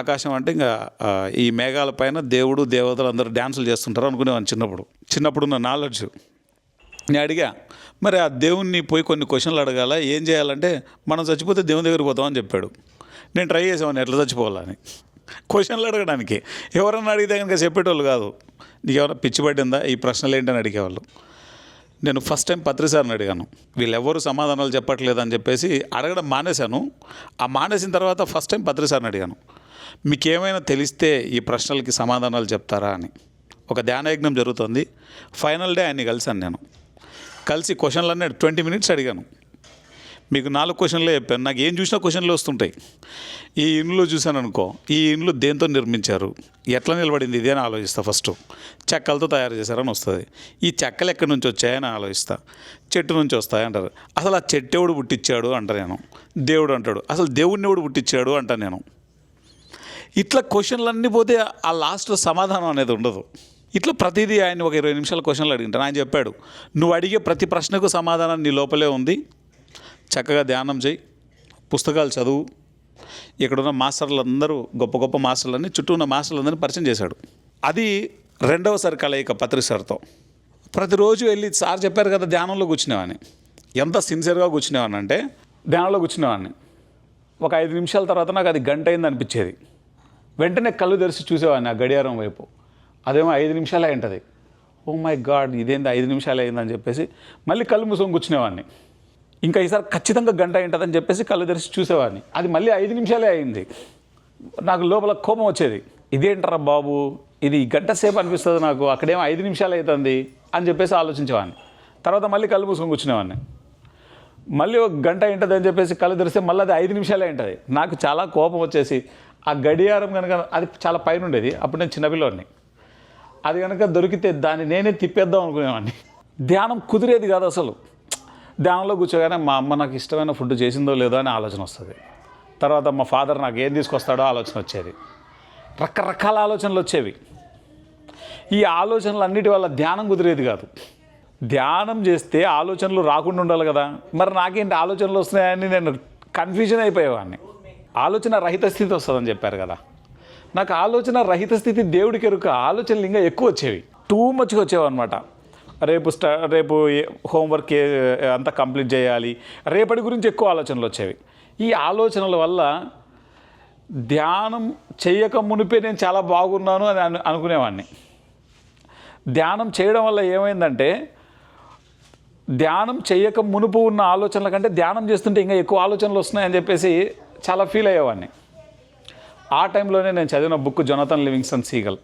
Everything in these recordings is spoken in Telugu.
ఆకాశం అంటే ఇంకా ఈ మేఘాల పైన దేవుడు దేవతలు అందరూ డ్యాన్సులు చేస్తుంటారు అనుకునేవాడిని చిన్నప్పుడు. చిన్నప్పుడు ఉన్న నాలెడ్జ్. నేను అడిగా మరి ఆ దేవుణ్ణి పోయి కొన్ని క్వశ్చన్లు అడగాల? ఏం చేయాలంటే మనం చచ్చిపోతే దేవుని దగ్గరికి పోతామని చెప్పాడు. నేను ట్రై చేసామని ఎట్లా చచ్చిపోవాలని క్వశ్చన్లు అడగడానికి. ఎవరన్నా అడిగితే కనుక చెప్పేటోళ్ళు కాదు. నీకు ఎవరైనా పిచ్చి పట్టిందా ఈ ప్రశ్నలు ఏంటని అడిగేవాళ్ళు. నేను ఫస్ట్ టైం పత్రిసారిని అడిగాను. వీళ్ళెవ్వరూ సమాధానాలు చెప్పట్లేదు అని చెప్పేసి అడగడం మానేశాను. ఆ మానేసిన తర్వాత ఫస్ట్ టైం పత్రిసార్ని అడిగాను. మీకేమైనా తెలిస్తే ఈ ప్రశ్నలకి సమాధానాలు చెప్తారా అని. ఒక ధ్యానయజ్ఞం జరుగుతుంది. ఫైనల్ డే ఆయన్ని కలిశాను నేను. కలిసి క్వశ్చన్లన్నీ ట్వంటీ మినిట్స్ అడిగాను. మీకు నాలుగు క్వశ్చన్లే చెప్పాను. నాకు ఏం చూసినా క్వశ్చన్లు వస్తుంటాయి. ఈ ఇండ్లు చూశాను అనుకో ఈ ఇండ్లు దేంతో నిర్మించారు? ఎట్లా నిలబడింది? ఇదే అని ఆలోచిస్తా ఫస్ట్. చెక్కలతో తయారు చేశారని వస్తుంది. ఈ చెక్కలు ఎక్కడి నుంచి వచ్చాయని ఆలోచిస్తా. చెట్టు నుంచి వస్తాయి అంటారు. అసలు ఆ చెట్టు ఎవడు పుట్టించాడు అంట నేను. దేవుడు అంటాడు. అసలు దేవుడిని ఎవడు పుట్టించాడు అంట నేను. ఇట్లా క్వశ్చన్లన్నీ పోతే ఆ లాస్ట్లో సమాధానం అనేది ఉండదు. ఇట్లా ప్రతిదీ ఆయన ఒక ఇరవై నిమిషాల క్వశ్చన్లు అడిగింటాను ఆయన చెప్పాడు నువ్వు అడిగే ప్రతి ప్రశ్నకు సమాధానం నీ లోపలే ఉంది. చక్కగా ధ్యానం చేయి. పుస్తకాలు చదువు. ఇక్కడున్న మాస్టర్లందరూ గొప్ప గొప్ప మాస్టర్లన్నీ చుట్టూ ఉన్న మాస్టర్లందరినీ పరిచయం చేశాడు. అది రెండవసారి కలయిక పత్రి సార్తో. ప్రతిరోజు వెళ్ళి సార్ చెప్పారు కదా ధ్యానంలో కూర్చునేవాడిని. ఎంత సిన్సియర్గా కూర్చునేవాడిని అంటే ధ్యానంలో కూర్చునేవాడిని. ఒక ఐదు నిమిషాల తర్వాత నాకు అది గంట అయింది అనిపించేది. వెంటనే కళ్ళు తెరిచి చూసేవాడిని ఆ గడియారం వైపు. అదేమో ఐదు నిమిషాలే ఉంటుంది ఓ మై గాడ్ ఇదేంది ఐదు నిమిషాలు అయిందని చెప్పేసి మళ్ళీ కళ్ళు మూసుకొని కూర్చునేవాడిని. ఇంకా ఈసారి ఖచ్చితంగా గంట అయింటుందని చెప్పేసి కళ్ళు తెరిచి చూసేవాడిని. అది మళ్ళీ ఐదు నిమిషాలే అయింది. నాకు లోపల కోపం వచ్చేది. ఇదేంటరా బాబు ఇది గంట సేపు అనిపిస్తుంది నాకు అక్కడేమో ఐదు నిమిషాలు అవుతుంది అని చెప్పేసి ఆలోచించేవాడిని. తర్వాత మళ్ళీ కళ్ళు మూసుకొని కూర్చునేవాడిని. మళ్ళీ ఒక గంట ఉంటుంది అని చెప్పేసి కళ్ళు తెరిస్తే మళ్ళీ అది ఐదు నిమిషాలే ఉంటుంది నాకు చాలా కోపం వచ్చేసి ఆ గడియారం కనుక అది చాలా పైన ఉండేది అప్పుడు నేను చిన్నపిల్లోడిని. అది కనుక దొరికితే దాన్ని నేనే తిప్పేద్దాం అనుకునేవాడిని. ధ్యానం కుదిరేది కాదు అసలు. ధ్యానంలో కూర్చోగానే మా అమ్మ నాకు ఇష్టమైన ఫుడ్ చేసిందో లేదో అని ఆలోచన వస్తుంది. తర్వాత మా ఫాదర్ నాకు ఏం తీసుకొస్తాడో ఆలోచన వచ్చేది. రకరకాల ఆలోచనలు వచ్చేవి. ఈ ఆలోచనలు అన్నిటి వల్ల ధ్యానం కుదిరేది కాదు. ధ్యానం చేస్తే ఆలోచనలు రాకుండా ఉండాలి కదా. మరి నాకేంటి ఆలోచనలు వస్తున్నాయని నేను కన్ఫ్యూజన్ అయిపోయేవాడిని. ఆలోచన రహిత స్థితి వస్తుందని చెప్పారు కదా. నాకు ఆలోచన రహిత స్థితి దేవుడికి ఎరుక ఆలోచనలు ఇంకా ఎక్కువ వచ్చేవి. టూ మచ్గా వచ్చేవి అనమాట రేపు స్టా రేపు హోంవర్క్ అంతా కంప్లీట్ చేయాలి. రేపటి గురించి ఎక్కువ ఆలోచనలు వచ్చేవి. ఈ ఆలోచనల వల్ల ధ్యానం చేయక మునిపే నేను చాలా బాగున్నాను అని అను అనుకునేవాడిని ధ్యానం చేయడం వల్ల ఏమైందంటే ధ్యానం చేయక మునుపు ఉన్న ఆలోచనల కంటే ధ్యానం చేస్తుంటే ఇంకా ఎక్కువ ఆలోచనలు వస్తున్నాయని చెప్పేసి చాలా ఫీల్ అయ్యేవాడిని. ఆ టైంలోనే నేను చదివిన బుక్ జొనతన్ లివింగ్సన్ సీగల్.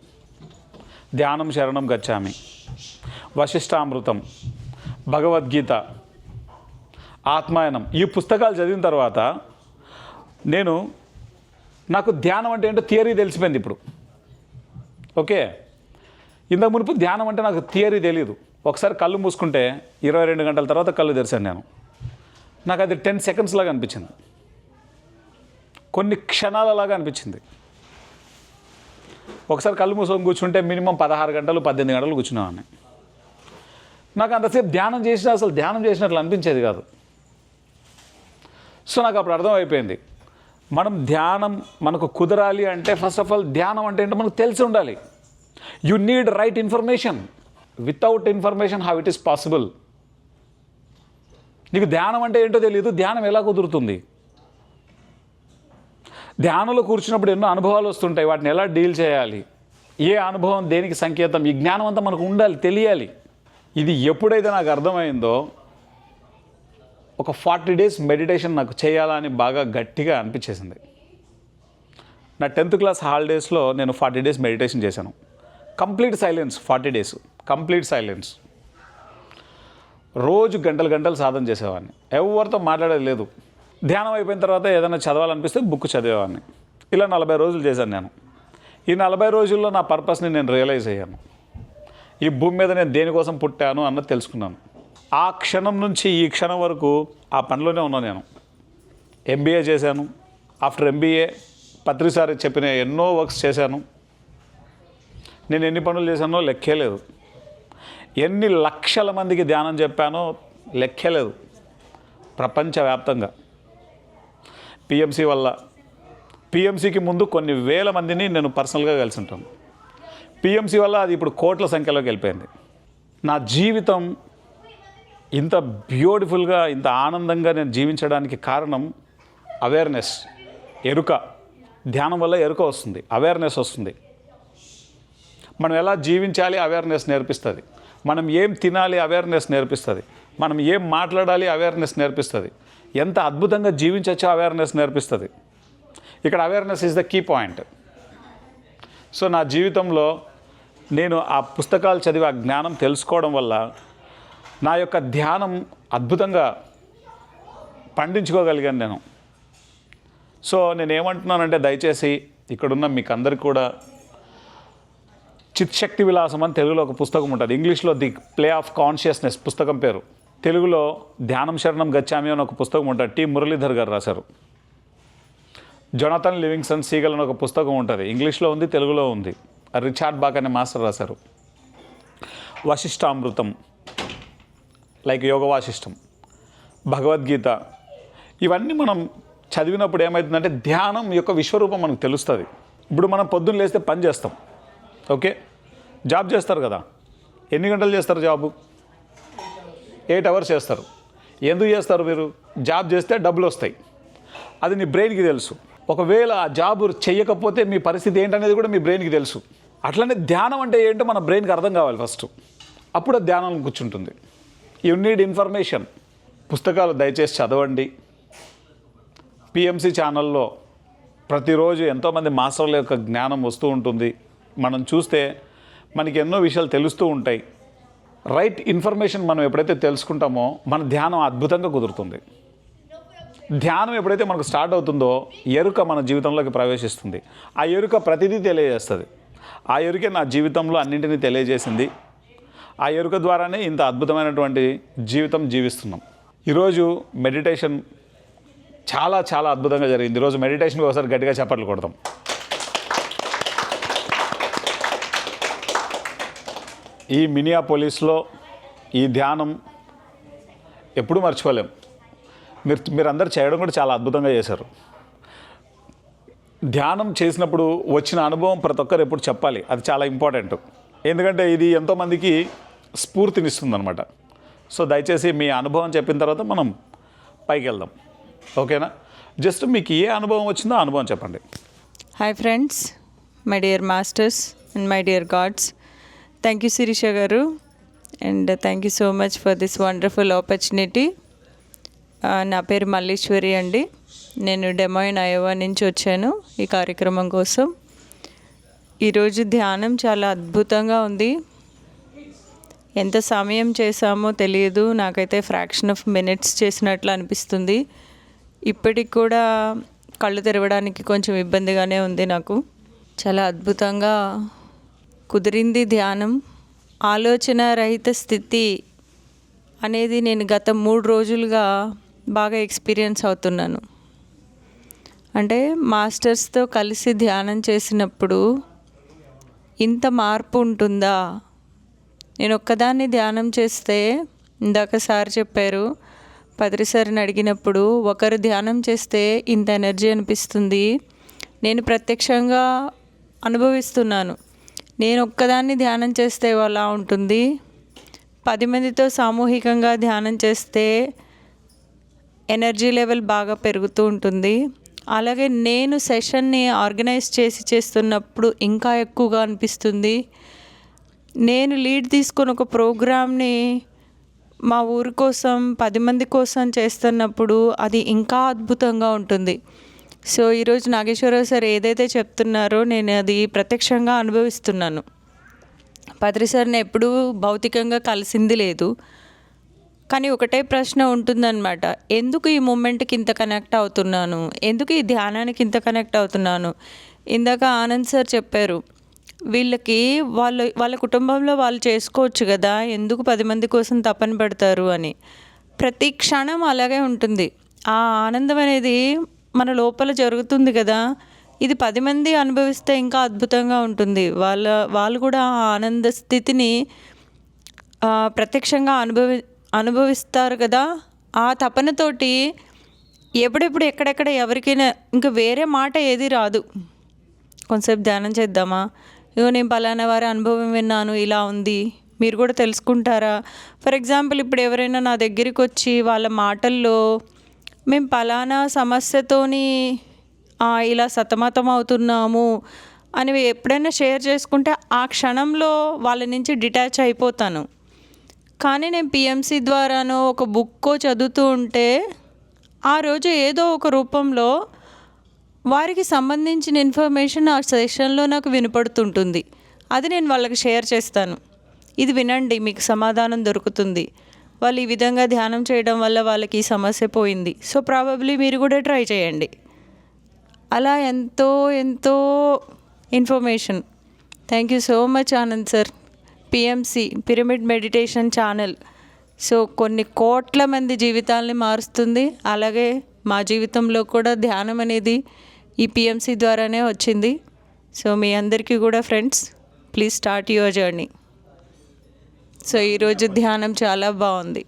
ధ్యానం శరణం గచ్చామి. వశిష్టామృతం భగవద్గీత. ఆత్మాయనం. ఈ పుస్తకాలు చదివిన తర్వాత నేను నాకు ధ్యానం అంటే ఏంటో థియరీ తెలిసిపోయింది ఇప్పుడు. ఓకే? ఇంతకు మునుపు ధ్యానం అంటే నాకు థియరీ తెలియదు ఒకసారి కళ్ళు మూసుకుంటే ఇరవై రెండు గంటల తర్వాత కళ్ళు తెరిచాను నేను. నాకు అది టెన్ సెకండ్స్ లాగా అనిపించింది. కొన్ని క్షణాలలాగా అనిపించింది. ఒకసారి కళ్ళు మూసుకొని కూర్చుంటే మినిమం పదహారు గంటలు పద్దెనిమిది గంటలు కూర్చున్నామని నాకు అంతసేపు ధ్యానం చేసినా అసలు ధ్యానం చేసినట్లు అనిపించేది కాదు. సో నాకు అప్పుడు అర్థమైపోయింది. మనం ధ్యానం మనకు కుదరాలి అంటే ఫస్ట్ ఆఫ్ ఆల్ ధ్యానం అంటే ఏంటో మనకు తెలిసి ఉండాలి. You need right information without information how it is possible నీకు ధ్యానం అంటే ఏంటో తెలియదు ధ్యానం ఎలా కుదురుతుంది? ధ్యానంలో కూర్చున్నప్పుడు ఎన్నో అనుభవాలు వస్తుంటాయి వాటిని ఎలా డీల్ చేయాలి? ఏ అనుభవం దేనికి సంకేతం? ఈ జ్ఞానం అంతా మనకు ఉండాలి తెలియాలి. ఇది ఎప్పుడైతే నాకు అర్థమైందో ఒక ఫార్టీ డేస్ మెడిటేషన్ నాకు చేయాలని బాగా గట్టిగా అనిపించేసింది. నా టెన్త్ క్లాస్ హాలిడేస్లో నేను ఫార్టీ డేస్ మెడిటేషన్ చేశాను. Complete silence forty days. Complete silence. రోజు గంటలు గంటలు సాధన చేసేవాడిని. ఎవరితో మాట్లాడేది లేదు. ధ్యానం అయిపోయిన తర్వాత ఏదైనా చదవాలనిపిస్తే బుక్ చదివేవాడిని. ఇలా నలభై రోజులు చేశాను నేను. ఈ నలభై రోజుల్లో నా పర్పస్ని నేను రియలైజ్ అయ్యాను. ఈ భూమి మీద నేను దేనికోసం పుట్టాను అన్నది తెలుసుకున్నాను. ఆ క్షణం నుంచి ఈ క్షణం వరకు ఆ పనిలోనే ఉన్నాను నేను. ఎంబీఏ చేశాను. ఆఫ్టర్ ఎంబీఏ పత్రిసారి చెప్పిన ఎన్నో వర్క్స్ చేశాను. నేను ఎన్ని పనులు చేశానో లెక్కే లేదు. ఎన్ని లక్షల మందికి ధ్యానం చెప్పానో లెక్కలేదు. ప్రపంచవ్యాప్తంగా. పిఎంసి వల్ల. పిఎంసికి ముందు కొన్ని వేల మందిని నేను పర్సనల్గా కలిసి ఉంటాను పిఎంసి వల్ల అది ఇప్పుడు కోట్ల సంఖ్యలోకి వెళ్ళిపోయింది. నా జీవితం ఇంత బ్యూటిఫుల్గా ఇంత ఆనందంగా నేను జీవించడానికి కారణం అవేర్నెస్ ఎరుక. ధ్యానం వల్ల ఎరుక వస్తుంది అవేర్నెస్ వస్తుంది. మనం ఎలా జీవించాలి అవేర్నెస్ నేర్పిస్తుంది. మనం ఏం తినాలి అవేర్నెస్ నేర్పిస్తుంది. మనం ఏం మాట్లాడాలి అవేర్నెస్ నేర్పిస్తుంది. ఎంత అద్భుతంగా జీవించచ్చో అవేర్నెస్ నేర్పిస్తుంది. ఇక్కడ awareness is the key point so నా జీవితంలో నేను ఆ పుస్తకాలు చదివి ఆ జ్ఞానం తెలుసుకోవడం వల్ల నా యొక్క ధ్యానం అద్భుతంగా పండించుకోగలిగాను నేను. సో నేనేమంటున్నానంటే దయచేసి ఇక్కడున్న మీకు అందరికీ కూడా చిత్శక్తి విలాసం అని తెలుగులో ఒక పుస్తకం ఉంటుంది. ఇంగ్లీష్లో ది ప్లే ఆఫ్ కాన్షియస్నెస్ పుస్తకం పేరు. తెలుగులో ధ్యానం శరణం గచ్చామి అని ఒక పుస్తకం ఉంటుంది. టి. మురళీధర్ గారు రాశారు. జొనతన్ లివింగ్సన్ సీగల్ అని ఒక పుస్తకం ఉంటుంది. ఇంగ్లీష్లో ఉంది తెలుగులో ఉంది. రిచార్డ్ బాక్ అనే మాస్టర్ రాశారు. వశిష్టామృతం లైక్ యోగ వాసిష్టం భగవద్గీత. ఇవన్నీ మనం చదివినప్పుడు ఏమవుతుందంటే ధ్యానం యొక్క విశ్వరూపం మనకు తెలుస్తుంది. ఇప్పుడు మనం పొద్దున్న లేస్తే పని చేస్తాం. ఓకే? జాబ్ చేస్తారు కదా. ఎన్ని గంటలు చేస్తారు జాబు? ఎయిట్ అవర్స్ చేస్తారు. ఎందుకు చేస్తారు మీరు? జాబ్ చేస్తే డబ్బులు వస్తాయి. అది నీ బ్రెయిన్కి తెలుసు. ఒకవేళ ఆ జాబ్ చేయకపోతే మీ పరిస్థితి ఏంటనేది కూడా మీ బ్రెయిన్కి తెలుసు. అట్లనే ధ్యానం అంటే ఏంటో మన బ్రెయిన్కి అర్థం కావాలి ఫస్ట్. అప్పుడు ధ్యానం కూర్చుంటుంది. You need information. పుస్తకాలు దయచేసి చదవండి. పిఎంసి ఛానల్లో ప్రతిరోజు ఎంతోమంది మాస్టర్ల యొక్క జ్ఞానం వస్తూ ఉంటుంది. మనం చూస్తే మనకి ఎన్నో విషయాలు తెలుస్తూ ఉంటాయి. రైట్ ఇన్ఫర్మేషన్ మనం ఎప్పుడైతే తెలుసుకుంటామో మన ధ్యానం అద్భుతంగా కుదురుతుంది. ధ్యానం ఎప్పుడైతే మనకు స్టార్ట్ అవుతుందో ఎరుక మన జీవితంలోకి ప్రవేశిస్తుంది. ఆ ఎరుక ప్రతిదీ తెలియజేస్తుంది. ఆ ఎరుకే నా జీవితంలో అన్నింటినీ తెలియజేసింది. ఆ ఎరుక ద్వారానే ఇంత అద్భుతమైనటువంటి జీవితం జీవిస్తున్నాం. ఈరోజు మెడిటేషన్ చాలా చాలా అద్భుతంగా జరిగింది. ఈరోజు మెడిటేషన్కి ఒకసారి గట్టిగా చప్పట్లు కొడతాం. ఈ మినియాపోలీస్లో ఈ ధ్యానం ఎప్పుడూ మర్చిపోలేం. మీరు మీరందరూ చేయడం కూడా చాలా అద్భుతంగా చేశారు. ధ్యానం చేసినప్పుడు వచ్చిన అనుభవం ప్రతి ఒక్కరు ఎప్పుడు చెప్పాలి. అది చాలా ఇంపార్టెంట్. ఎందుకంటే ఇది ఎంతోమందికి స్ఫూర్తినిస్తుంది అనమాట సో దయచేసి మీ అనుభవం చెప్పిన తర్వాత మనం పైకి వెళ్దాం ఓకేనా? జస్ట్ మీకు ఏ అనుభవం వచ్చిందో అనుభవం చెప్పండి. Hi friends my dear masters and my dear gods thank you Sirisha garu and thank you so much for this wonderful opportunity నా పేరు మల్లీశ్వరి అండి. నేను డెమోయిన్ అయోవా నుంచి వచ్చాను ఈ కార్యక్రమం కోసం. ఈరోజు ధ్యానం చాలా అద్భుతంగా ఉంది. ఎంత సమయం చేశామో తెలియదు. నాకైతే ఫ్రాక్షన్ ఆఫ్ మినిట్స్ చేసినట్లు అనిపిస్తుంది. ఇప్పటికి కూడా కళ్ళు తెరవడానికి కొంచెం ఇబ్బందిగానే ఉంది నాకు. చాలా అద్భుతంగా కుదిరింది ధ్యానం ఆలోచన రహిత స్థితి అనేది నేను గత మూడు రోజులుగా బాగా ఎక్స్పీరియన్స్ అవుతున్నాను. అంటే మాస్టర్స్తో కలిసి ధ్యానం చేసినప్పుడు ఇంత మార్పు ఉంటుందా? నేను ఒక్కదాన్ని ధ్యానం చేస్తే ఇందాక సార్ చెప్పారు పత్రిసారిని అడిగినప్పుడు ఒకరు ధ్యానం చేస్తే ఇంత ఎనర్జీ అనిపిస్తుంది. నేను ప్రత్యక్షంగా అనుభవిస్తున్నాను. నేను ఒక్కదాన్ని ధ్యానం చేస్తే అలా ఉంటుంది? పది మందితో సామూహికంగా ధ్యానం చేస్తే ఎనర్జీ లెవెల్ బాగా పెరుగుతూ ఉంటుంది. అలాగే నేను సెషన్ని ఆర్గనైజ్ చేసి చేస్తున్నప్పుడు ఇంకా ఎక్కువగా అనిపిస్తుంది. నేను లీడ్ తీసుకుని ఒక ప్రోగ్రామ్ని మా ఊరి కోసం పది మంది కోసం చేస్తున్నప్పుడు అది ఇంకా అద్భుతంగా ఉంటుంది. సో ఈరోజు నాగేశ్వరరావు సార్ ఏదైతే చెప్తున్నారో నేను అది ప్రత్యక్షంగా అనుభవిస్తున్నాను. పత్రి సార్ని ఎప్పుడూ భౌతికంగా కలిసింది లేదు. కానీ ఒకటే ప్రశ్న ఉంటుందన్నమాట. ఎందుకు ఈ మూమెంట్కి ఇంత కనెక్ట్ అవుతున్నాను? ఎందుకు ఈ ధ్యానానికి ఇంత కనెక్ట్ అవుతున్నాను? ఇందాక ఆనంద్ సార్ చెప్పారు వీళ్ళకి వాళ్ళ వాళ్ళ కుటుంబంలో వాళ్ళు చేసుకోవచ్చు కదా ఎందుకు పది మంది కోసం తపన పడతారు అని. ప్రతి క్షణం అలాగే ఉంటుంది. ఆ ఆనందం అనేది మన లోపల జరుగుతుంది కదా. ఇది పది మంది అనుభవిస్తే ఇంకా అద్భుతంగా ఉంటుంది. వాళ్ళ వాళ్ళు కూడా ఆ ఆనంద స్థితిని ప్రత్యక్షంగా అనుభవి అనుభవిస్తారు కదా. ఆ తపనతోటి ఎప్పుడెప్పుడు ఎక్కడెక్కడ ఎవరికైనా ఇంకా వేరే మాట ఏది రాదు. కొంతసేపు ధ్యానం చేద్దామా? ఇగో నేను పలానా వారి అనుభవం విన్నాను ఇలా ఉంది. మీరు కూడా తెలుసుకుంటారా? ఫర్ ఎగ్జాంపుల్ ఇప్పుడు ఎవరైనా నా దగ్గరికి వచ్చి వాళ్ళ మాటల్లో మేము పలానా సమస్యతోని ఇలా సతమతం అవుతున్నాము అని ఎప్పుడైనా షేర్ చేసుకుంటే ఆ క్షణంలో వాళ్ళ నుంచి డిటాచ్ అయిపోతాను. కానీ నేను పిఎంసి ద్వారానో ఒక బుక్కో చదువుతూ ఉంటే ఆ రోజు ఏదో ఒక రూపంలో వారికి సంబంధించిన ఇన్ఫర్మేషన్ ఆ సెషన్లో నాకు వినపడుతుంటుంది. అది నేను వాళ్ళకి షేర్ చేస్తాను. ఇది వినండి మీకు సమాధానం దొరుకుతుంది. వాళ్ళు ఈ విధంగా ధ్యానం చేయడం వల్ల వాళ్ళకి ఈ సమస్య పోయింది. సో ప్రాబబ్లీ మీరు కూడా ట్రై చేయండి. అలా ఎంతో ఎంతో information thank you so much Anand sir PMC pyramid meditation channel so కొన్ని కోట్ల మంది జీవితాలని మారుస్తుంది. అలాగే మా జీవితంలో కూడా ధ్యానం అనేది ఈ పిఎంసి ద్వారానే వచ్చింది. సో మీ అందరికీ కూడా friends please start your journey so ఈరోజు ధ్యానం చాలా బాగుంది.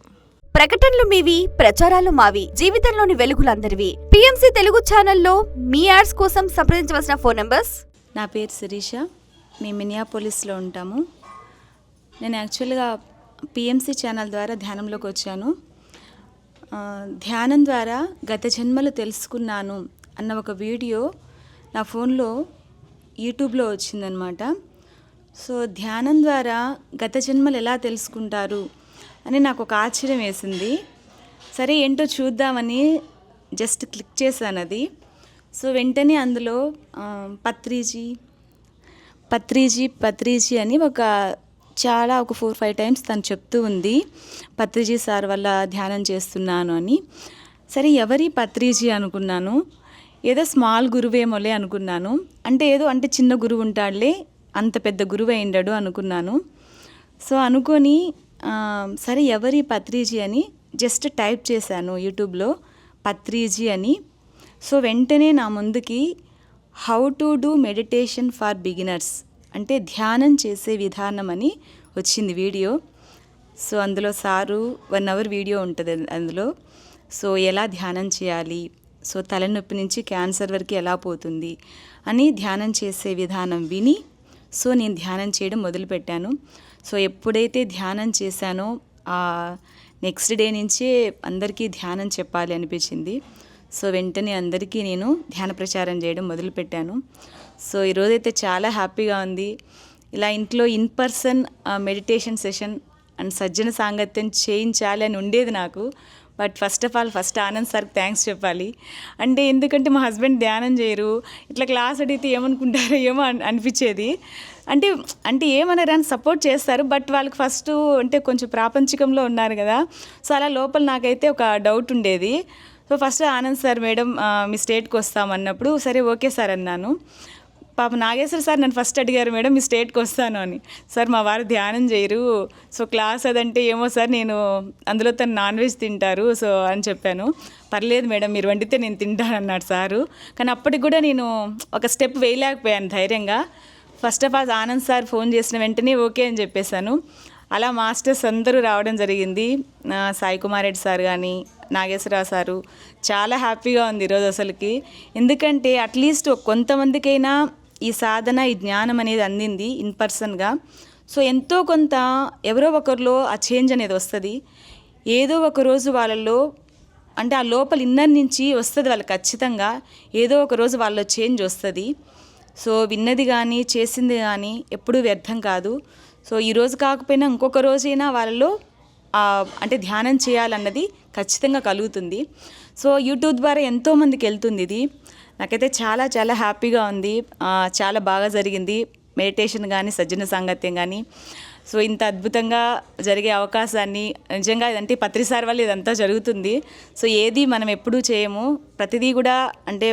ప్రకటనలు మీవి ప్రచారాలు మావి జీవితంలోని వెలుగులందరివి. పిఎంసి తెలుగు ఛానల్లో మీ యాడ్స్ కోసం సంప్రదించవలసిన ఫోన్ నంబర్స్? నా పేరు శిరీష. మేము మినియాపోలిస్లో ఉంటాము. నేను యాక్చువల్గా పిఎంసి ఛానల్ ద్వారా ధ్యానంలోకి వచ్చాను. ధ్యానం ద్వారా గత జన్మలు తెలుసుకున్నాను అన్న ఒక వీడియో నా ఫోన్లో యూట్యూబ్లో వచ్చిందనమాట సో ధ్యానం ద్వారా గత జన్మలు ఎలా తెలుసుకుంటారు అని నాకు ఒక ఆశ్చర్యం వేసింది. సరే ఏంటో చూద్దామని జస్ట్ క్లిక్ చేశాను అది. సో వెంటనే అందులో పత్రిజీ పత్రిజీ పత్రిజీ అని ఒక చాలా ఒక ఫోర్ ఫైవ్ టైమ్స్ తను చెప్తూ ఉంది. పత్రిజీ సార్ వల్ల ధ్యానం చేస్తున్నాను అని. సరే ఎవరి పత్రిజీ అనుకున్నాను? ఏదో స్మాల్ గురువేమోలే అనుకున్నాను. అంటే ఏదో అంటే చిన్న గురువు ఉంటాడులే అంత పెద్ద గురువు అయిండడు అనుకున్నాను. సో అనుకొని సరే ఎవరి పత్రిజీ అని జస్ట్ టైప్ చేశాను యూట్యూబ్లో పత్రిజీ అని. సో వెంటనే నా ముందుకి how to do meditation for beginners అంటే ధ్యానం చేసే విధానం అని వచ్చింది వీడియో. సో అందులో సారు వన్ అవర్ వీడియో ఉంటుంది అందులో. సో ఎలా ధ్యానం చేయాలి? సో తలనొప్పి నుంచి క్యాన్సర్ వరకు ఎలా పోతుంది? అని ధ్యానం చేసే విధానం విని సో నేను ధ్యానం చేయడం మొదలుపెట్టాను. సో ఎప్పుడైతే ధ్యానం చేశానో ఆ నెక్స్ట్ డే నుంచే అందరికీ ధ్యానం చెప్పాలి అనిపించింది. సో వెంటనే అందరికీ నేను ధ్యాన ప్రచారం చేయడం మొదలుపెట్టాను. సో ఈరోజైతే చాలా హ్యాపీగా ఉంది. ఇలా ఇంట్లో in person meditation session and సజ్జన సాంగత్యం చేయించాలి అని ఉండేది నాకు. But first of all first Anand సార్కి థ్యాంక్స్ చెప్పాలి. అంటే ఎందుకంటే మా హస్బెండ్ ధ్యానం చేయరు. ఇట్లా క్లాస్ అడిగితే ఏమనుకుంటారో ఏమో అనిపించేది. అంటే అంటే ఏమనరు అని సపోర్ట్ చేస్తారు. బట్ వాళ్ళకి ఫస్ట్ అంటే కొంచెం ప్రాపంచికంలో ఉన్నారు కదా. సో అలా లోపల నాకైతే ఒక డౌట్ ఉండేది. So first Anand sir madam మీ స్టేట్కి వస్తామన్నప్పుడు సరే ఓకే సార్ అన్నాను. పాప నాగేశ్వర సార్ నన్ను ఫస్ట్ అడిగారు మేడం మీ స్టేట్కి వస్తాను అని. సార్ మా వారు ధ్యానం చేయరు. సో క్లాస్ అదంటే ఏమో సార్ నేను అందులో తను నాన్ వెజ్ తింటారు. సో అని చెప్పాను. పర్లేదు మేడం మీరు వండితే నేను తింటాను అన్నాడు సారు. కానీ అప్పటికి కూడా నేను ఒక స్టెప్ వేయలేకపోయాను ధైర్యంగా. First of all Anand sir phone చేసిన వెంటనే ఓకే అని చెప్పేశాను. అలా మాస్టర్స్ అందరూ రావడం జరిగింది. సాయి కుమార్ రెడ్డి సార్ కానీ నాగేశ్వరరావు సారు. చాలా హ్యాపీగా ఉంది ఈరోజు అసలుకి. ఎందుకంటే అట్లీస్ట్ కొంతమందికైనా ఈ సాధన ఈ జ్ఞానం అనేది అందింది ఇన్ పర్సన్గా. సో ఎంతో కొంత ఎవరో ఒకరిలో ఆ చేంజ్ అనేది వస్తుంది. ఏదో ఒక రోజు వాళ్ళలో అంటే ఆ లోపల ఇన్నర్ నుంచి వస్తుంది వాళ్ళకి ఖచ్చితంగా. ఏదో ఒక రోజు వాళ్ళలో చేంజ్ వస్తుంది. సో విన్నది కానీ చేసింది కానీ ఎప్పుడూ వ్యర్థం కాదు. సో ఈ రోజు కాకపోయినా ఇంకొక రోజైనా వాళ్ళలో అంటే ధ్యానం చేయాలన్నది ఖచ్చితంగా కలుగుతుంది. సో యూట్యూబ్ ద్వారా ఎంతోమందికి వెళ్తుంది ఇది. నాకైతే చాలా చాలా హ్యాపీగా ఉంది. చాలా బాగా జరిగింది. మెడిటేషన్ కానీ సజ్జన సాంగత్యం కానీ సో ఇంత అద్భుతంగా జరిగే అవకాశాన్ని నిజంగా అంటే పత్రిసార్ వల్ల ఇదంతా జరుగుతుంది. సో ఏది మనం ఎప్పుడూ చేయము. ప్రతిదీ కూడా అంటే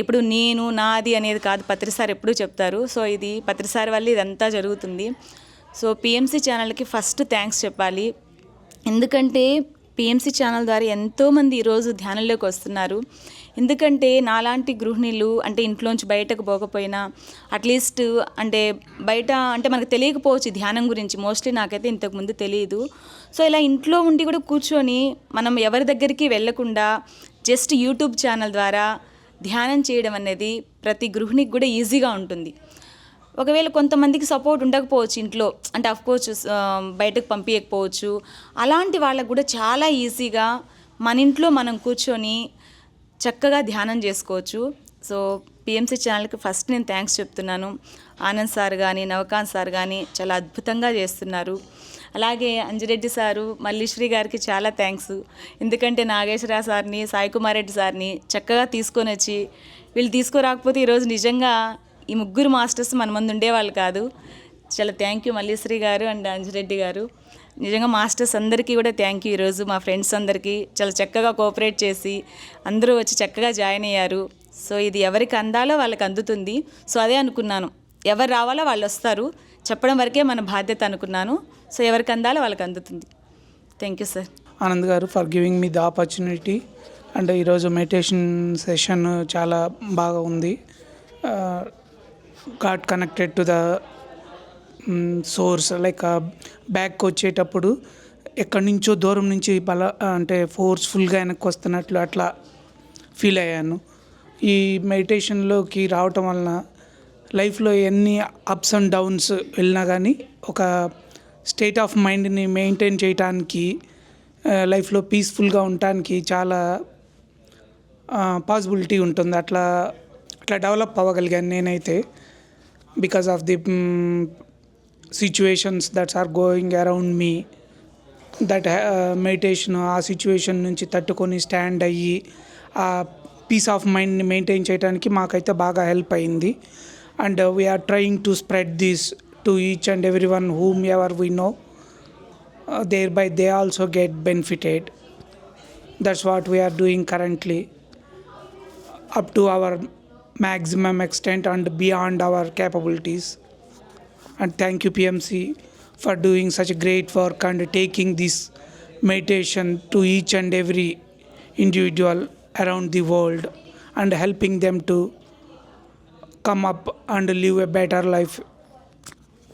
ఇప్పుడు నేను నాది అనేది కాదు పత్రిసార్ ఎప్పుడూ చెప్తారు. సో ఇది పత్రిసార్ వల్ల ఇదంతా జరుగుతుంది. సో పిఎంసి ఛానల్కి ఫస్ట్ థ్యాంక్స్ చెప్పాలి. ఎందుకంటే పిఎంసి ఛానల్ ద్వారా ఎంతోమంది ఈరోజు ధ్యానంలోకి వస్తున్నారు. ఎందుకంటే నాలాంటి గృహిణులు అంటే ఇంట్లోంచి బయటకు పోకపోయినా అట్లీస్ట్ అంటే బయట అంటే మనకు తెలియకపోవచ్చు ధ్యానం గురించి. మోస్ట్లీ నాకైతే ఇంతకుముందు తెలియదు సో ఇలా ఇంట్లో ఉండి కూడా కూర్చొని మనం ఎవరి దగ్గరికి వెళ్ళకుండా జస్ట్ యూట్యూబ్ ఛానల్ ద్వారా ధ్యానం చేయడం అనేది ప్రతి గృహిణికి కూడా ఈజీగా ఉంటుంది. ఒకవేళ కొంతమందికి సపోర్ట్ ఉండకపోవచ్చు ఇంట్లో. అంటే అఫ్కోర్స్ um, బయటకు పంపించకపోవచ్చు అలాంటి వాళ్ళకు కూడా చాలా ఈజీగా మన ఇంట్లో మనం కూర్చొని చక్కగా ధ్యానం చేసుకోవచ్చు. సో పిఎంసీ ఛానల్కి ఫస్ట్ నేను థ్యాంక్స్ చెప్తున్నాను. ఆనంద్ సార్ కానీ నవకాంత్ సార్ కానీ చాలా అద్భుతంగా చేస్తున్నారు. అలాగే అంజిరెడ్డి సారు మల్లీశ్రీ గారికి చాలా థ్యాంక్స్ ఎందుకంటే నాగేశ్వర సార్ని సాయి కుమార్ రెడ్డి సార్ని చక్కగా తీసుకొని వచ్చి వీళ్ళు తీసుకురాకపోతే ఈరోజు నిజంగా ఈ ముగ్గురు మాస్టర్స్ మన ముందు ఉండేవాళ్ళు కాదు. చాలా థ్యాంక్ యూ మల్లీశ్రీ గారు అండ్ అంజిరెడ్డి గారు. నిజంగా మాస్టర్స్ అందరికీ కూడా థ్యాంక్ యూ ఈరోజు మా ఫ్రెండ్స్ అందరికీ చాలా చక్కగా కోఆపరేట్ చేసి అందరూ వచ్చి చక్కగా జాయిన్ అయ్యారు. సో ఇది ఎవరికి అందాలో వాళ్ళకి అందుతుంది. సో అదే అనుకున్నాను. ఎవరు రావాలో వాళ్ళు వస్తారు. చెప్పడం వరకే మన బాధ్యత అనుకున్నాను. సో ఎవరికి అందాలో వాళ్ళకి అందుతుంది. Thank you sir Anand garu for giving me the opportunity and ఈరోజు మెడిటేషన్ సెషన్ చాలా బాగా ఉంది. Got connected to the source like back వచ్చేటప్పుడు ఎక్కడి నుంచో దూరం నుంచి బల అంటే ఫోర్స్ఫుల్గా వెనక్కి వస్తున్నట్లు అట్లా ఫీల్ అయ్యాను. ఈ మెడిటేషన్లోకి రావటం వలన లైఫ్లో ఎన్ని అప్స్ అండ్ డౌన్స్ వెళ్ళినా కానీ ఒక స్టేట్ ఆఫ్ మైండ్ని మెయింటైన్ చేయటానికి లైఫ్లో పీస్ఫుల్గా ఉండటానికి చాలా పాసిబిలిటీ ఉంటుంది. అట్లా అట్లా డెవలప్ అవ్వగలిగాను నేనైతే because of the situations that's are going around me that meditation ఆ సిచ్యువేషన్ నుంచి తట్టుకొని స్టాండ్ అయ్యి ఆ పీస్ ఆఫ్ మైండ్ని మెయింటైన్ చేయడానికి మాకైతే బాగా హెల్ప్ అయింది. And we're trying to spread this to each and every one whom ever we know there by they also get benefited that's what we're doing currently up to our maximum extent and beyond our capabilities and thank you PMC for doing such great work and taking this meditation to each and every individual around the world and helping them to come up and live a better life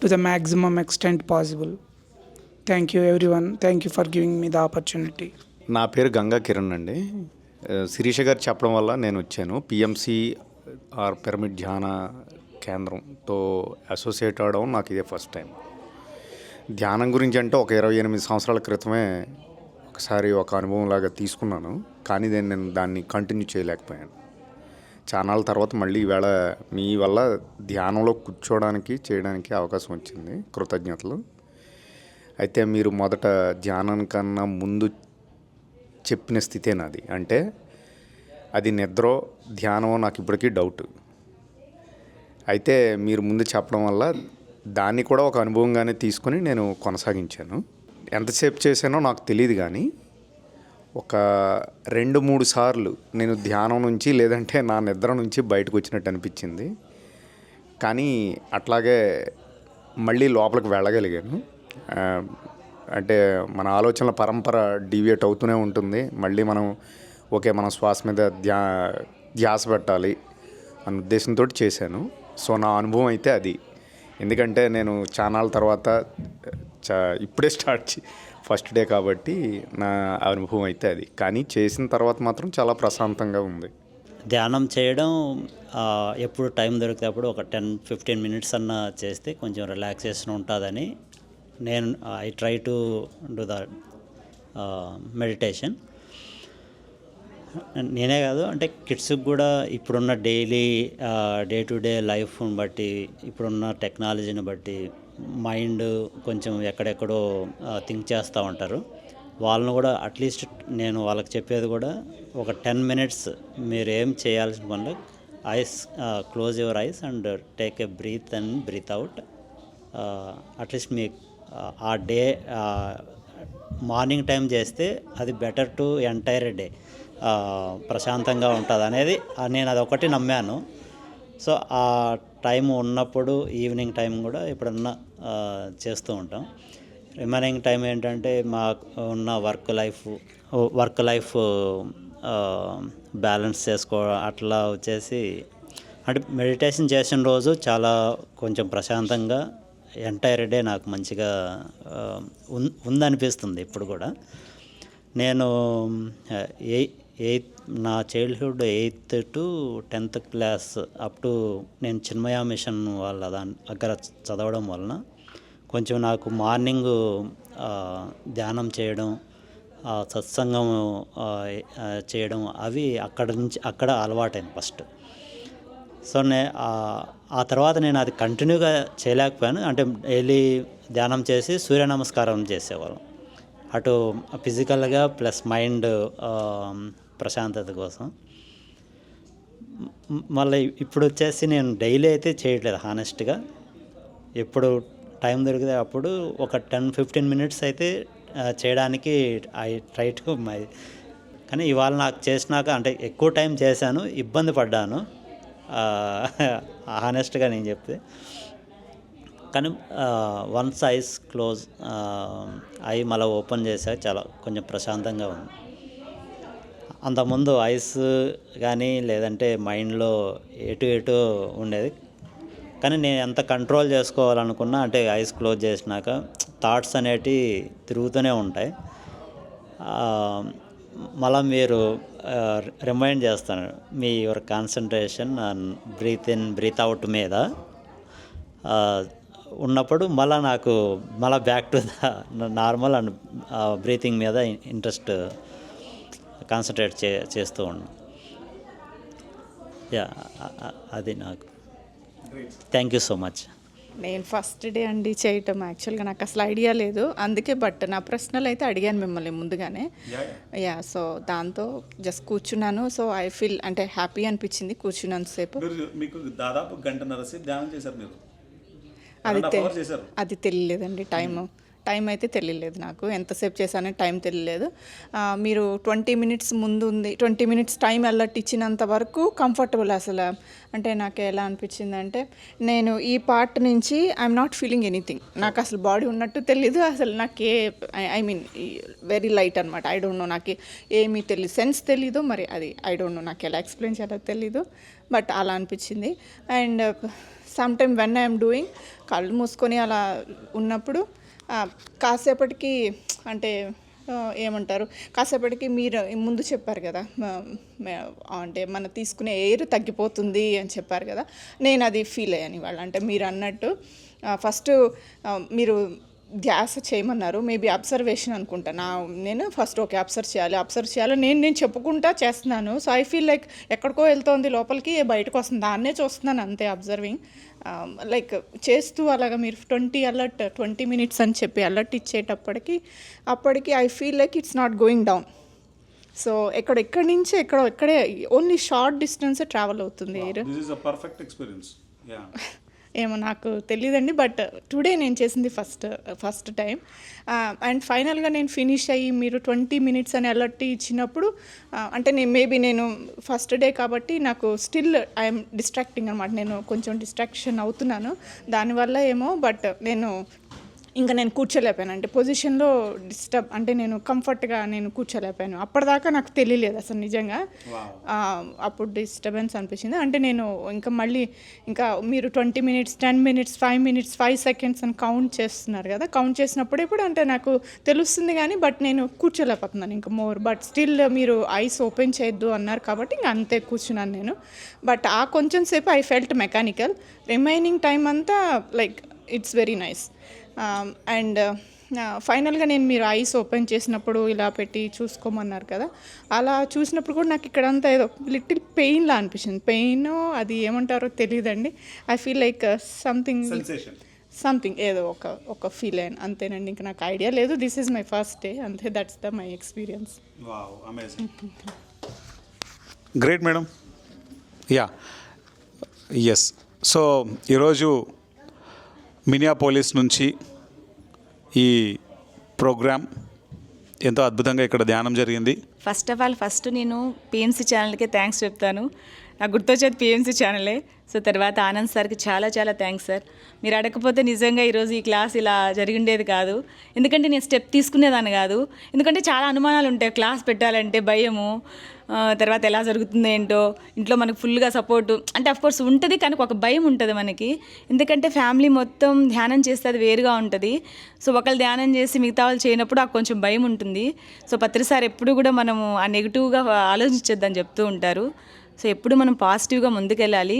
to the maximum extent possible thank you every one thank you for giving me the opportunity నా పేరు గంగా కిరణ్ అండి. శిరీష గారు చెప్పడం వల్ల నేను వచ్చాను. పిఎంసీ ఆర్ పిరమిడ్ ధ్యాన కేంద్రంతో అసోసియేట్ అవడం నాకు ఇదే ఫస్ట్ టైం ధ్యానం గురించి అంటే ఒక ఇరవై ఎనిమిది సంవత్సరాల క్రితమే ఒకసారి ఒక అనుభవం లాగా తీసుకున్నాను. కానీ నేను నేను దాన్ని కంటిన్యూ చేయలేకపోయాను. చానాల తర్వాత మళ్ళీ ఈవేళ మీ వల్ల ధ్యానంలో కూర్చోవడానికి చేయడానికి అవకాశం వచ్చింది కృతజ్ఞతలు. అయితే మీరు మొదట ధ్యానం కన్నా ముందు చెప్పిన స్థితే నాది. అంటే అది నిద్ర ధ్యానం నాకు ఇప్పటికీ డౌట్ అయితే మీరు ముందు చెప్పడం వల్ల దాన్ని కూడా ఒక అనుభవంగానే తీసుకొని నేను కొనసాగించాను. ఎంతసేపు చేశానో నాకు తెలియదు కానీ ఒక రెండు మూడు సార్లు నేను ధ్యానం నుంచి లేదంటే నా నిద్ర నుంచి బయటకు వచ్చినట్టు అనిపించింది. కానీ అట్లాగే మళ్ళీ లోపలికి వెళ్ళగలిగాను. అంటే మన ఆలోచనల పరంపర డీవియేట్ అవుతూనే ఉంటుంది. మళ్ళీ మనం ఓకే మనం శ్వాస మీద ధ్యా ధ్యాస పెట్టాలి అన్న ఉద్దేశంతో చేశాను. సో నా అనుభవం అయితే అది. ఎందుకంటే నేను చానాల తర్వాత చా ఇప్పుడే స్టార్ట్ చే ఫస్ట్ డే కాబట్టి నా అనుభవం అయితే అది. కానీ చేసిన తర్వాత మాత్రం చాలా ప్రశాంతంగా ఉంది. ధ్యానం చేయడం ఎప్పుడు టైం దొరికితే అప్పుడు ఒక టెన్ ఫిఫ్టీన్ మినిట్స్ అన్న చేస్తే కొంచెం రిలాక్సేషన్ ఉంటుందని నేను I try to do the meditation. నేనే కాదు అంటే కిడ్స్కి కూడా ఇప్పుడున్న డైలీ డే టు డే లైఫ్ని బట్టి ఇప్పుడున్న టెక్నాలజీని బట్టి మైండ్ కొంచెం ఎక్కడెక్కడో థింక్ చేస్తూ ఉంటారు. వాళ్ళని కూడా అట్లీస్ట్ నేను వాళ్ళకి చెప్పేది కూడా ఒక టెన్ మినిట్స్ మీరు ఏం చేయాల్సిన పనులు eyes close your eyes and take a breath and breathe out. At least మీ ఆ డే మార్నింగ్ టైం చేస్తే అది బెటర్ టు ఎంటైర్ డే. ప్రశాంతంగా ఉంటుంది అనేది నేను అది ఒకటి నమ్మాను. సో ఆ టైం ఉన్నప్పుడు ఈవినింగ్ టైం కూడా ఎప్పుడన్నా చేస్తూ ఉంటాం. రిమైనింగ్ టైం ఏంటంటే మాకు ఉన్న work life work life balance చేసుకో అట్లా వచ్చేసి అంటే మెడిటేషన్ చేసిన రోజు చాలా కొంచెం ప్రశాంతంగా ఎంటైర్ డే నాకు మంచిగా ఉందనిపిస్తుంది ఇప్పుడు కూడా. నేను ఏ ఎయిత్ నా childhood eighth to tenth class up to నేను చిన్మయ మిషన్ వాళ్ళ దాని దగ్గర చదవడం వలన కొంచెం నాకు మార్నింగ్ ధ్యానం చేయడం సత్సంగం చేయడం అవి అక్కడ నుంచి అక్కడ అలవాటైంది ఫస్ట్. సో నే ఆ- తర్వాత నేను అది కంటిన్యూగా చేయలేకపోయాను. అంటే డైలీ ధ్యానం చేసి సూర్య నమస్కారం చేసేవాళ్ళం. అటు ఫిజికల్గా ప్లస్ మైండ్ ప్రశాంతత కోసం. మళ్ళీ ఇప్పుడు వచ్చేసి నేను డైలీ అయితే చేయట్లేదు హానెస్ట్గా ఎప్పుడు టైం దొరికితే అప్పుడు ఒక టెన్ ఫిఫ్టీన్ మినిట్స్ అయితే చేయడానికి ఐ ట్రై టు మై కానీ ఇవాళ నాకు చేసినాక అంటే ఎక్కువ టైం చేశాను ఇబ్బంది పడ్డాను. హానెస్ట్గా నేను చెప్తే. కానీ వన్స్ ఐస్ క్లోజ్ ఐ మళ్ళీ ఓపెన్ చేశాక చాలా కొంచెం ప్రశాంతంగా ఉంది. అంతకుముందు ఐస్ కానీ లేదంటే మైండ్లో ఎటు ఎటు ఉండేది. కానీ నేను ఎంత కంట్రోల్ చేసుకోవాలనుకున్నా అంటే ఐస్ క్లోజ్ చేసినాక థాట్స్ అనేటివి తిరుగుతూనే ఉంటాయి. మళ్ళీ మళ్ళా మీరు రిమైండ్ చేస్తాను. మీ your concentration breathe in breathe out మీద ఉన్నప్పుడు మళ్ళీ నాకు మళ్ళీ back to the normal and breathing మీద ఇంట్రెస్ట్ కాన్సన్ట్రేట్ చే చేస్తూ ఉన్నాను యా అది నాకు. థ్యాంక్ యూ సో మచ్ నేను ఫస్ట్ డే అండి చేయటం యాక్చువల్గా నాకు అసలు ఐడియా లేదు. అందుకే బట్ నా ప్రశ్నలు అయితే అడిగాను మిమ్మల్ని ముందుగానే. యా సో దాంతో జస్ట్ కూర్చున్నాను. సో ఐ ఫీల్ అంటే హ్యాపీ అనిపించింది కూర్చున్నాను సేపు. మీరు మీకు దాదాపు గంటన్నర ధ్యానం చేశారు మీరు. అది అది తెలియలేదండి టైం టైం అయితే తెలియలేదు నాకు. ఎంతసేపు చేశానని టైం తెలియలేదు మీరు ట్వంటీ మినిట్స్ ముందు ఉంది ట్వంటీ మినిట్స్ టైం అలర్ట్ ఇచ్చినంత వరకు కంఫర్టబుల్ అసలు. అంటే నాకు ఎలా అనిపించింది అంటే నేను ఈ పార్ట్ నుంచి ఐఎమ్ నాట్ ఫీలింగ్ ఎనీథింగ్ నాకు అసలు బాడీ ఉన్నట్టు తెలీదు. అసలు నాకు ఏ ఐ మీన్ వెరీ లైట్ అనమాట ఐ డోంట్ నో నాకు ఏమీ తెలియదు సెన్స్ తెలీదు మరి అది ఐ డోంట్ నో నాకు ఎలా ఎక్స్ప్లెయిన్ చేయాలో తెలీదు. బట్ అలా అనిపించింది. And some time when I'm doing కళ్ళు మూసుకొని అలా ఉన్నప్పుడు కాసేపటికి అంటే ఏమంటారు? కాసేపటికి మీరు ముందు చెప్పారు కదా అంటే మనం తీసుకునే ఎయిర్ తగ్గిపోతుంది అని చెప్పారు కదా నేను అది ఫీల్ అయ్యాను ఇవాళ. అంటే మీరు అన్నట్టు ఫస్ట్ మీరు ధ్యాస చేయమన్నారు. మేబీ అబ్జర్వేషన్ అనుకుంటా. నా నేను ఫస్ట్ ఓకే అబ్జర్వ్ చేయాలి. అబ్జర్వ్ చేయాలి. నేను నేను చెప్పుకుంటా చేస్తున్నాను. సో ఐ ఫీల్ లైక్ ఎక్కడికో వెళ్తోంది లోపలికి బయటకు వస్తుంది. దాన్నే చూస్తున్నాను అంతే అబ్జర్వింగ్ లైక్ చేస్తూ అలాగా మీరు ట్వంటీ అలర్ట్ ట్వంటీ మినిట్స్ అని చెప్పి అలర్ట్ ఇచ్చేటప్పటికి అప్పటికి I feel like it's not going down so ఎక్కడ ఎక్కడి నుంచి ఎక్కడో ఎక్కడే ఓన్లీ షార్ట్ డిస్టెన్స్ ట్రావెల్ అవుతుంది పర్ఫెక్ట్ ఎక్స్పీరియన్స్ ఏమో నాకు తెలియదండి బట్ టుడే నేను చేసింది ఫస్ట్ ఫస్ట్ టైం అండ్ ఫైనల్గా నేను ఫినిష్ అయ్యి మీరు ట్వంటీ మినిట్స్ అని అలర్ట్ ఇచ్చినప్పుడు uh, అంటే నేను మేబీ నేను ఫస్ట్ డే కాబట్టి నాకు స్టిల్ ఐఎమ్ డిస్ట్రాక్టింగ్ అనమాట నేను కొంచెం డిస్ట్రాక్షన్ అవుతున్నాను. దానివల్ల ఏమో బట్ నేను ఇంకా నేను కూర్చోలేకపోయాను. అంటే పొజిషన్లో డిస్టర్బ్ అంటే నేను కంఫర్ట్గా నేను కూర్చోలేకపోయాను. అప్పటిదాకా నాకు తెలియలేదు అసలు నిజంగా. అప్పుడు డిస్టర్బెన్స్ అనిపించింది. అంటే నేను ఇంకా మళ్ళీ ఇంకా మీరు twenty minutes ten minutes five minutes five seconds అని కౌంట్ చేస్తున్నారు కదా. కౌంట్ చేసినప్పుడు ఇప్పుడు అంటే నాకు తెలుస్తుంది కానీ బట్ నేను కూర్చోలేకపోతున్నాను ఇంకా మోర్ బట్ స్టిల్ మీరు ఐస్ ఓపెన్ చేయొద్దు అన్నారు కాబట్టి ఇంకా అంతే కూర్చున్నాను నేను. బట్ ఆ కొంచెం సేపు I felt mechanical remaining time అంతా like it's very nice and ఫైనల్గా నేను మీరు ఐస్ ఓపెన్ చేసినప్పుడు ఇలా పెట్టి చూసుకోమన్నారు కదా. అలా చూసినప్పుడు కూడా నాకు ఇక్కడంతా ఏదో లిటిల్ పెయిన్లా అనిపించింది. పెయిన్ అది ఏమంటారో తెలియదండి I feel like something something ఏదో ఒక ఒక ఫీల్ అయ్యాను అంతేనండి ఇంకా నాకు ఐడియా లేదు. This is my first day అంతే that's the my experience great madam yeah yes so ఈరోజు మినియాపోలిస్ నుంచి ఈ ప్రోగ్రామ్ ఎంతో అద్భుతంగా ఇక్కడ ధ్యానం జరిగింది. ఫస్ట్ ఆఫ్ ఆల్ ఫస్ట్ నేను పిఎంసీ ఛానల్కి థ్యాంక్స్ చెప్తాను. నాకు గుర్తొచ్చేది పిఎంసీ ఛానలే సో తర్వాత ఆనంద్ సార్కి చాలా చాలా థ్యాంక్స్ సార్ మీరు అడగకపోతే నిజంగా ఈరోజు ఈ క్లాస్ ఇలా జరిగిండేది కాదు. ఎందుకంటే నేను స్టెప్ తీసుకునేదాన్ని కాదు. ఎందుకంటే చాలా అనుమానాలు ఉంటాయి. క్లాస్ పెట్టాలంటే భయము. తర్వాత ఎలా జరుగుతుందో ఏంటో. ఇంట్లో మనకు ఫుల్గా సపోర్టు అంటే కోర్స్ ఉంటుంది కానీ ఒక భయం ఉంటుంది మనకి. ఎందుకంటే ఫ్యామిలీ మొత్తం ధ్యానం చేస్తే అది వేరుగా ఉంటుంది. సో ఒకళ్ళు ధ్యానం చేసి మిగతా వాళ్ళు చేయనప్పుడు ఆ కొంచెం భయం ఉంటుంది. సో పత్రి సార్ ఎప్పుడు కూడా మనము ఆ నెగిటివ్గా ఆలోచించొద్దని చెప్తూ ఉంటారు. సో ఎప్పుడు మనం పాజిటివ్గా ముందుకెళ్ళాలి.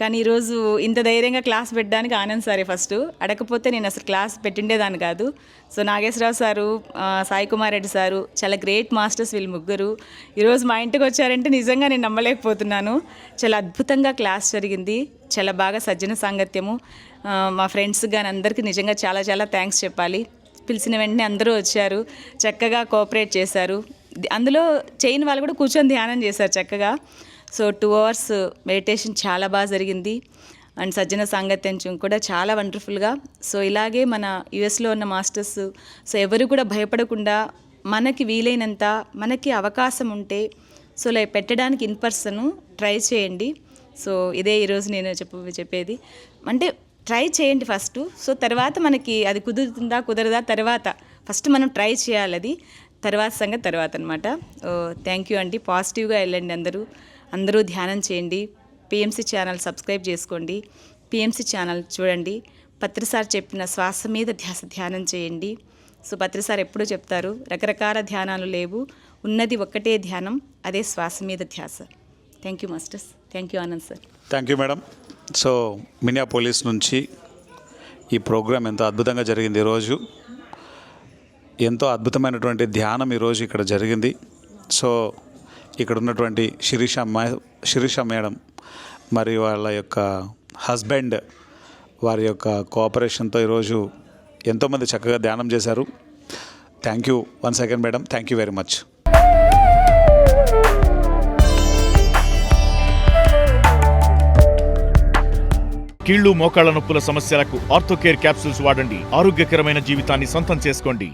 కానీ ఈరోజు ఇంత ధైర్యంగా క్లాస్ పెట్టడానికి ఆనంద్ సారే ఫస్ట్. అడగకపోతే నేను అసలు క్లాస్ పెట్టిండేదాన్ని కాదు. So Nageswara Rao sir Sai Kumar Reddy sir చాలా గ్రేట్ మాస్టర్స్ వీళ్ళు ముగ్గురు. ఈరోజు మా ఇంటికి వచ్చారంటే నిజంగా నేను నమ్మలేకపోతున్నాను. చాలా అద్భుతంగా క్లాస్ జరిగింది. చాలా బాగా సజ్జన సాంగత్యము. మా ఫ్రెండ్స్ కానీ అందరికీ నిజంగా చాలా చాలా థ్యాంక్స్ చెప్పాలి. పిలిచిన వెంటనే అందరూ వచ్చారు. చక్కగా కోఆపరేట్ చేశారు. అందులో చైన్ వాళ్ళు కూడా కూర్చొని ధ్యానం చేశారు చక్కగా. సో టూ అవర్స్ మెడిటేషన్ చాలా బాగా జరిగింది. అండ్ సజ్జన సాంగత్యం కూడా చాలా వండర్ఫుల్గా. సో ఇలాగే మన యుఎస్లో ఉన్న మాస్టర్స్ సో ఎవరు కూడా భయపడకుండా మనకి వీలైనంత మనకి అవకాశం ఉంటే సో లైక్ పెట్టడానికి ఇన్ పర్సన్ ట్రై చేయండి. సో ఇదే ఈరోజు నేను చెప్పు చెప్పేది. అంటే ట్రై చేయండి ఫస్ట్. సో తర్వాత మనకి అది కుదురుతుందా కుదరదా తర్వాత ఫస్ట్ మనం ట్రై చేయాలి అది. తర్వాత సంగతి తర్వాత అనమాట థ్యాంక్ యూ అండి. పాజిటివ్గా వెళ్ళండి అందరూ. అందరూ ధ్యానం చేయండి. పిఎంసి ఛానల్ సబ్స్క్రైబ్ చేసుకోండి. పిఎంసి ఛానల్ చూడండి. పత్రిసార్ చెప్పిన శ్వాస మీద ధ్యాస ధ్యానం చేయండి. సో పత్రిసార్ ఎప్పుడూ చెప్తారు రకరకాల ధ్యానాలు లేవు. ఉన్నది ఒక్కటే ధ్యానం అదే శ్వాస మీద ధ్యాస. Thank you masters thank you Anand sir thank you madam so Minneapolis నుంచి ఈ ప్రోగ్రాం ఎంతో అద్భుతంగా జరిగింది ఈరోజు. ఎంతో అద్భుతమైనటువంటి ధ్యానం ఈరోజు ఇక్కడ జరిగింది. సో ఇక్కడ ఉన్నటువంటి శిరీష మ- శిరీష మేడం మరి వాళ్ళ యొక్క హస్బెండ్ వారి యొక్క కోఆపరేషన్తో ఈరోజు ఎంతోమంది చక్కగా ధ్యానం చేశారు. Thank you one second madam thank you very much కీళ్ళు మోకాళ్ళ నొప్పుల సమస్యలకు ఆర్థోకేర్ క్యాప్సూల్స్ వాడండి. ఆరోగ్యకరమైన జీవితాన్ని సొంతం చేసుకోండి.